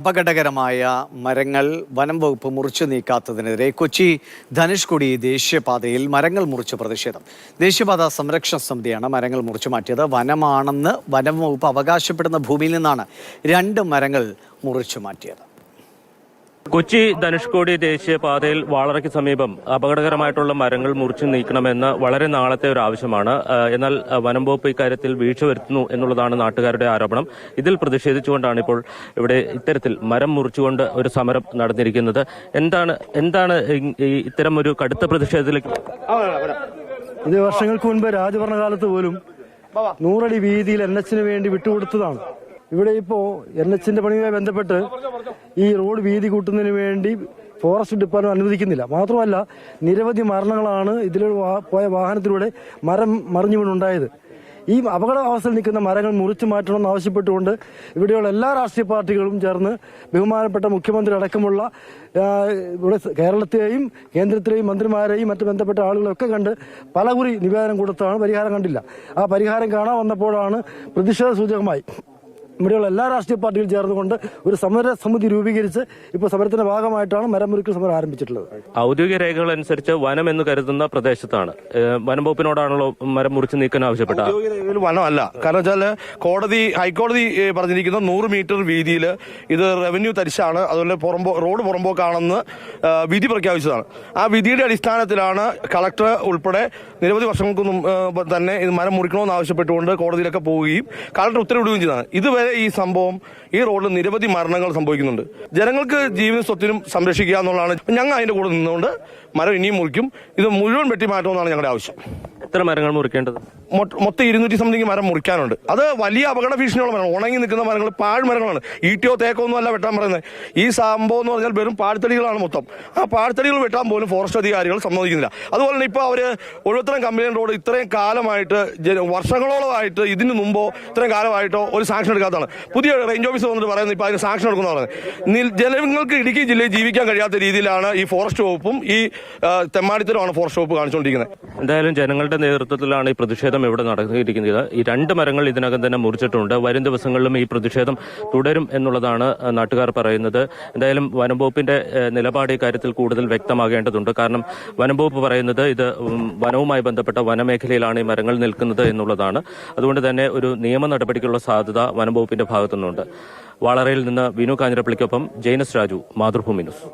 അപകടകരമായ മരങ്ങൾ വനം വകുപ്പ് മുറിച്ചു നീക്കാത്തതിനെതിരെ കൊച്ചി ധനുഷ്കുടി ദേശീയപാതയിൽ മരങ്ങൾ മുറിച്ച് പ്രതിഷേധം. ദേശീയപാത സംരക്ഷണ സമിതിയാണ് മരങ്ങൾ മുറിച്ചു മാറ്റിയത്. വനമാണെന്ന് വനം വകുപ്പ് അവകാശപ്പെടുന്ന ഭൂമിയിൽ നിന്നാണ് രണ്ട് മരങ്ങൾ മുറിച്ചു മാറ്റിയത്. കൊച്ചി ധനുഷ്കോടി ദേശീയപാതയിൽ വാളറയ്ക്ക് സമീപം അപകടകരമായിട്ടുള്ള മരങ്ങൾ മുറിച്ചു നീക്കണമെന്ന് വളരെ നാളത്തെ ഒരു ആവശ്യമാണ്. എന്നാൽ വനം വകുപ്പ് ഇക്കാര്യത്തിൽ വീഴ്ച വരുത്തുന്നു എന്നുള്ളതാണ് നാട്ടുകാരുടെ ആരോപണം. ഇതിൽ പ്രതിഷേധിച്ചുകൊണ്ടാണ് ഇപ്പോൾ ഇവിടെ ഇത്തരത്തിൽ മരം മുറിച്ചുകൊണ്ട് ഒരു സമരം നടന്നിരിക്കുന്നത്. എന്താണ് എന്താണ് ഇത്തരം ഒരു കടുത്ത പ്രതിഷേധത്തിലേക്ക് ഇത് വർഷങ്ങൾക്ക് മുൻപ് രാജഭരണകാലത്ത് പോലും നൂറടി വീതിയിൽ എൻ എച്ചിന് വേണ്ടി വിട്ടുകൊടുത്തതാണ്. ഇവിടെ ഇപ്പോ എൻ എച്ചിന്റെ പണിയുമായി ബന്ധപ്പെട്ട് ഈ റോഡ് വീതി കൂട്ടുന്നതിന് വേണ്ടി ഫോറസ്റ്റ് ഡിപ്പാർട്ട്മെന്റ് അനുവദിക്കുന്നില്ല. മാത്രമല്ല നിരവധി മരണങ്ങളാണ് ഇതിലൂടെ പോയ വാഹനത്തിലൂടെ മരം മറിഞ്ഞു വീണുണ്ടായത് ഈ അപകടാവസ്ഥയിൽ നിൽക്കുന്ന മരങ്ങൾ മുറിച്ചു മാറ്റണമെന്ന് ആവശ്യപ്പെട്ടുകൊണ്ട് ഇവിടെയുള്ള എല്ലാ രാഷ്ട്രീയ പാർട്ടികളും ചേർന്ന് ബഹുമാനപ്പെട്ട മുഖ്യമന്ത്രി അടക്കമുള്ള ഇവിടെ കേരളത്തെയും കേന്ദ്രത്തിലെയും മന്ത്രിമാരെയും മറ്റ് ബന്ധപ്പെട്ട ആളുകളൊക്കെ കണ്ട് പലകുറി നിവേദനം കൊടുത്താണ് പരിഹാരം കണ്ടില്ല. ആ പരിഹാരം കാണാൻ വന്നപ്പോഴാണ് പ്രതിഷേധ സൂചകമായി ഇവിടെയുള്ള എല്ലാ രാഷ്ട്രീയ പാർട്ടികളും ചേർന്നുകൊണ്ട് ഒരു സമര സമിതി രൂപീകരിച്ച് ഇപ്പോൾ സമരത്തിന്റെ ഭാഗമായിട്ടാണ് മരം മുറിക്കൽ സമരം ആരംഭിച്ചിട്ടുള്ളത്. ഔദ്യോഗിക രേഖകൾ അനുസരിച്ച് വനം എന്ന് കരുതുന്ന പ്രദേശത്താണ്. വനംവകുപ്പിനോടാണല്ലോ വനം വകുപ്പിനോടാണല്ലോ മരം മുറിച്ച് നീക്കാൻ ആവശ്യപ്പെട്ട? ഔദ്യോഗിക രേഖയിൽ വനമല്ല. കാരണം വെച്ചാൽ കോടതി ഹൈക്കോടതി പറഞ്ഞിരിക്കുന്ന നൂറ് മീറ്റർ വീതിയിൽ ഇത് റവന്യൂ തരിശാണ്. അതുപോലെ പുറമ്പോ റോഡ് പുറമ്പോക്കാണെന്ന് വിധി പ്രഖ്യാപിച്ചതാണ്. ആ വിധിയുടെ അടിസ്ഥാനത്തിലാണ് കളക്ടർ ഉൾപ്പെടെ നിരവധി വർഷങ്ങൾക്ക് തന്നെ ഇത് മരം മുറിക്കണമെന്ന് ആവശ്യപ്പെട്ടുകൊണ്ട് കോടതിയിലൊക്കെ പോവുകയും കളക്ടർ ഉത്തരവിടുകയും ചെയ്തതാണ്. ഇതുവരെ ഈ സംഭവം ഈ റോഡിൽ നിരവധി മരണങ്ങൾ സംഭവിക്കുന്നുണ്ട്. ജനങ്ങൾക്ക് ജീവനും സ്വത്തിനും സംരക്ഷിക്കുക എന്നുള്ളതാണ് ഞങ്ങൾ അതിന്റെ കൂടെ നിന്നുകൊണ്ട് മരം ഇനിയും മുറിക്കും. ഇത് മുഴുവൻ വെട്ടി മാറ്റണമെന്നാണ് ഞങ്ങളുടെ ആവശ്യം. എത്ര മരങ്ങൾ മുറിക്കേണ്ടത്? മൊത്തം ഇരുന്നൂറ്റി സംതിങ് മരം മുറിക്കാനുണ്ട്. അത് വലിയ അപകട ഭീഷണിയുള്ള മരങ്ങൾ. ഉണങ്ങി നിൽക്കുന്ന മരങ്ങൾ പാഴ് മരങ്ങളാണ്. ഈട്ടിയോ തേക്കോ ഒന്നും അല്ല വെട്ടാൻ പറയുന്നത്. ഈ സംഭവം എന്ന് പറഞ്ഞാൽ വെറും പാഴ്ത്തടികളാണ് മൊത്തം. ആ പാഴ്ത്തടികൾ വെട്ടാൻ പോലും ഫോറസ്റ്റ് അധികാരികൾ സമ്മതിക്കുന്നില്ല. അതുപോലെ തന്നെ ഇപ്പോൾ അവർ ഒഴുത്തരം കമ്പനി റോഡ് ഇത്രയും കാലമായിട്ട് വർഷങ്ങളോളമായിട്ട് ഇതിന് മുമ്പോ ഇത്രയും കാലമായിട്ടോ ഒരു സാങ്ഷൻ എടുക്കാത്തതാണ്. പുതിയ റേഞ്ച് ഓഫീസർ വന്നിട്ട് പറയുന്നത് ഇപ്പോൾ അതിന് സാങ്ഷൻ എടുക്കുന്ന പറയുന്നത് ജനങ്ങൾക്ക് ഇടുക്കി ജില്ലയിൽ ജീവിക്കാൻ കഴിയാത്ത രീതിയിലാണ് ഈ ഫോറസ്റ്റ് വകുപ്പും ഈ തെമ്മാടിത്തരമാണ് ഫോറസ്റ്റ് വകുപ്പ് കാണിച്ചുകൊണ്ടിരിക്കുന്നത്. എന്തായാലും ജനങ്ങളുടെ നേതൃത്വത്തിലാണ് ഈ പ്രതിഷേധം ഇവിടെ നടത്തിയിരിക്കുന്നത്. ഈ രണ്ട് മരങ്ങൾ ഇതിനകം തന്നെ മുറിച്ചിട്ടുണ്ട്. വരും ദിവസങ്ങളിലും ഈ പ്രതിഷേധം തുടരും എന്നുള്ളതാണ് നാട്ടുകാർ പറയുന്നത്. എന്തായാലും വനംവകുപ്പിന്റെ നിലപാട് ഇക്കാര്യത്തിൽ കൂടുതൽ വ്യക്തമാകേണ്ടതുണ്ട്. കാരണം വനംവകുപ്പ് പറയുന്നത് ഇത് വനവുമായി ബന്ധപ്പെട്ട വനമേഖലയിലാണ് ഈ മരങ്ങൾ നിൽക്കുന്നത് എന്നുള്ളതാണ്. അതുകൊണ്ട് തന്നെ ഒരു നിയമ നടപടിക്കുള്ള സാധ്യത വനംവകുപ്പിന്റെ ഭാഗത്തുനിന്നുണ്ട്. വാളറയിൽ നിന്ന് വിനു കാഞ്ഞിരപ്പള്ളിക്കൊപ്പം ജെയിനസ് രാജു മാതൃഭൂമി ന്യൂസ്.